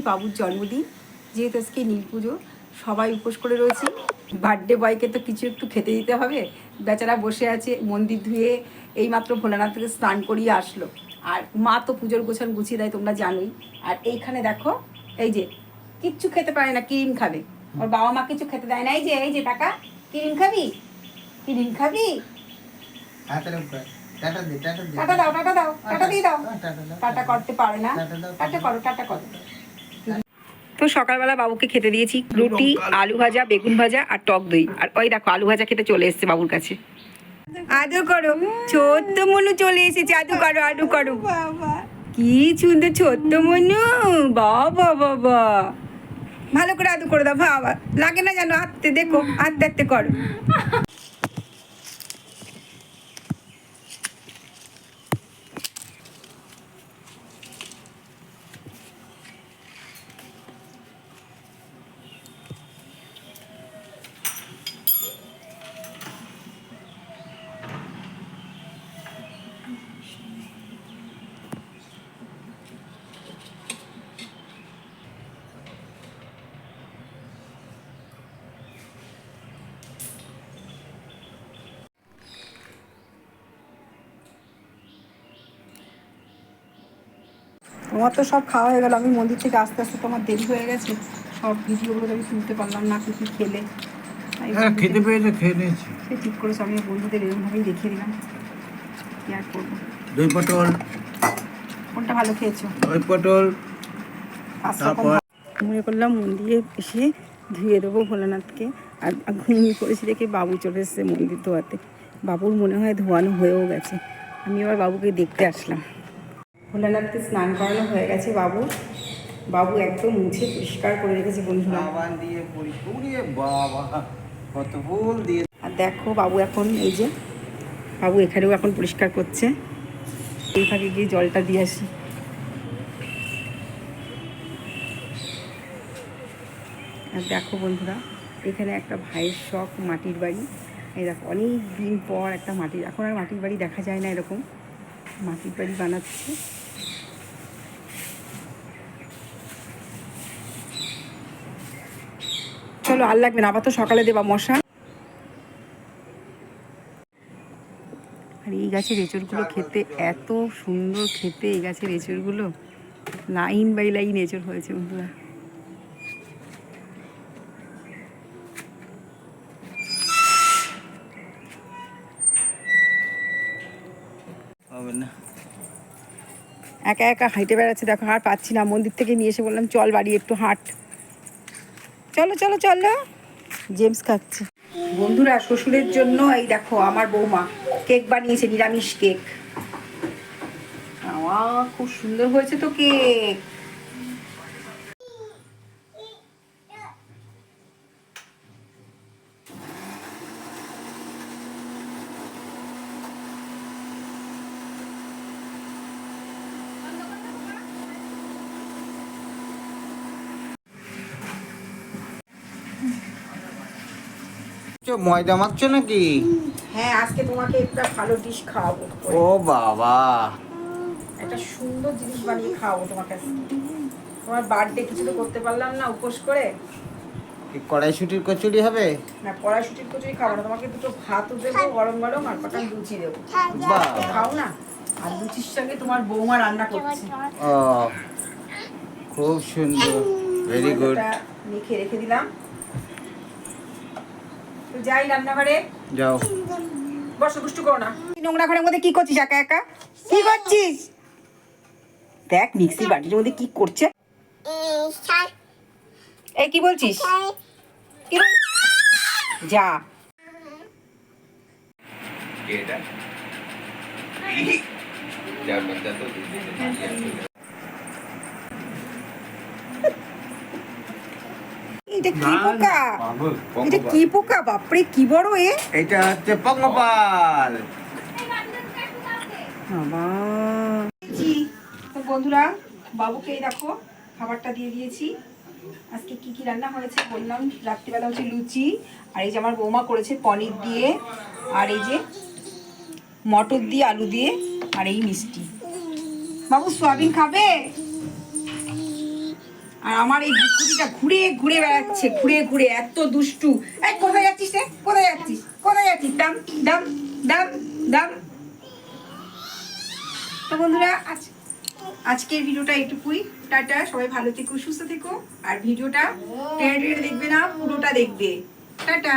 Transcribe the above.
আজকে বাবুর জন্মদিন? যেহেতু আজকে নীল পুজো সবাই উপোস করে রয়েছি। বার্থডে বয়কে তো কিছু একটু খেতে দিতে হবে। বেচারা বসে আছে মন্দির ধুয়ে এইমাত্র ভোলানাথকে স্নান করিয়ে আসলো। আর মা তো পুজোর গোছান গুছিয়ে দেয় তোমরা জানোই। আর এইখানে দেখো এই যে কিচ্ছু খেতে পারে না ক্রিম খাবে। ওর বাবা মা কিছু খেতে দেয় না। এই যে এই যে টাকা ক্রিম খাবি? ক্রিম খাবি? হাতের টাটা দাও টাটা দাও টাটা দিয়ে দাও। টাটা করতে পারে না। টাটা। করো টাটা করো। তো সকালবেলা বাবুকে খেতে দিয়েছি। রুটি আলু ভাজা বেগুন ভাজা আর টক দই। আর ওই দেখো আলু ভাজা খেতে চলে এসেছে বাবুর কাছে। আদর করো। ছোট্ট মনু চলে এসেছে। আদু করো আদু করো। কি সুন্দর ছোট্ট মনু। বাবা বাবা। ভালো করে আদু করে দাও বাবা। লাগে না জানো আত্তে দেখো আত্তে আত্তে করো। তোমার তো সব খাওয়া হয়ে গেল। আমি মন্দির থেকে আস্তে আস্তে তোমার দেরি হয়ে গেছে। সব ভিডিওগুলো আমি তুলতে পারলাম না কি কি খেলে। হ্যাঁ খেতে পেয়েছে খেয়ে নিয়েছি। সে ঠিক করেছে আমি বন্ধুদের এরকমভাবেই দেখিয়ে দিলাম। কি আর করব? দই পটল। কোনটা ভালো খেয়েছো? দই পটল। তারপর? মনে করলাম মন্দিরে এসে ধুয়ে দেবো ভোলানাথকে। আর ঘুমিয়ে পড়েছি দেখে বাবু চলে এসেছে মন্দির ধোয়াতে। বাবুর মনে হয় ধোয়ানো হয়েও গেছে। আমি এবার বাবুকে দেখতে আসলাম। ভোলানাথকে স্নান করানো হয়ে গেছে বাবু। বাবু একদম মুছে পরিষ্কার করে রেখেছে বন্ধুরা। দিয়ে বাবা কত ফুল দিয়ে আর দেখো বাবু এখন এই যে বাবু এখানেও এখন পরিষ্কার করছে। এই ফাঁকে গিয়ে জলটা দিয়ে আসি। আর দেখো বন্ধুরা, এখানে একটা ভাইয়ের শখ মাটির বাড়ি। এই দেখো অনেক দিন পর একটা মাটির, এখন আর মাটির বাড়ি দেখা যায় না এরকম। মাটির বাড়ি বানাচ্ছে। চলো আর লাগবে না আবার তো সকালে দেবা মশা আর এই গাছের এঁচড়গুলো খেতে এত সুন্দর খেতে এই গাছের এঁচড়গুলো। লাইন বাই লাইন এঁচড় হয়েছে বন্ধুরা। না। একা একা হাঁটে বেড়াচ্ছে দেখো আর পাচ্ছি না। মন্দির থেকে নিয়ে এসে বললাম চল বাড়ি একটু হাঁট। চলো চলো চলো। জেমস খাচ্ছে। বন্ধুরা শ্বশুরের জন্য এই দেখো আমার বৌমা। কেক বানিয়েছে নিরামিষ কেক খুব সুন্দর হয়েছে তো কেক চো, ময়দা মাখছো নাকি? হ্যাঁ আজকে তোমাকে একটা ভালো ডিশ খাওয়াবো। ও বাবা। একটা সুন্দর জিনিস বানিয়ে খাওয়াবো তোমাকে তোমার বার্থডে কিছু তো করতে পারলাম না উপোস করে। কড়াইশুটির কচুরি হবে? না কড়াইশুটির কচুরি খাব না। তোমাকে দুটো ভাতও দেবো গরম গরম আর কটা লুচি দেবো। বাহ। খাও না? আর লুচির সঙ্গে তোমার বৌমা রান্না করছে। ও খুব সুন্দর। ভেরি গুড মেখে রেখে দিলাম। তো যাই রান্নাঘরে। যাও। বসো দুষ্টু করো না। নোংরা ঘরের মধ্যে কি করছিস একা একা? কি করছিস? দেখ মিক্সি বাটির মধ্যে কি করছে। এই কি বলছিস? যা। এটা? কি পোকা? এটা কি পোকা? বাপরে কি বড় এ? এটা হচ্ছে পঙ্গপাল বাবা। তো বন্ধুরা বাবুকে এই দেখো খাবারটা দিয়ে দিয়েছি। আজকে কি কি রান্না হয়েছে বললাম। রাত্রিবেলা হচ্ছে লুচি আর এই যে আমার বৌমা করেছে পনির দিয়ে আর এই যে মটর দিয়ে আলু দিয়ে আর এই মিষ্টি। বাবু সোয়াবিন খাবে? আর আমার এই ঘুড়িটা ঘুরে ঘুরে বেড়াচ্ছে, ঘুরে ঘুরে, এত দুষ্টু। এই, কোথায় যাচ্ছিস রে? কোথায় যাচ্ছিস? কোথায় যাচ্ছিস? দাম দাম দাম দাম। তো বন্ধুরা, আজ, আজকের ভিডিওটা এটুকুই। টাটা, সবাই ভালো থেকো, সুস্থ থেকো। আর ভিডিওটা দেখবে না, পুরোটা দেখবে। টাটা।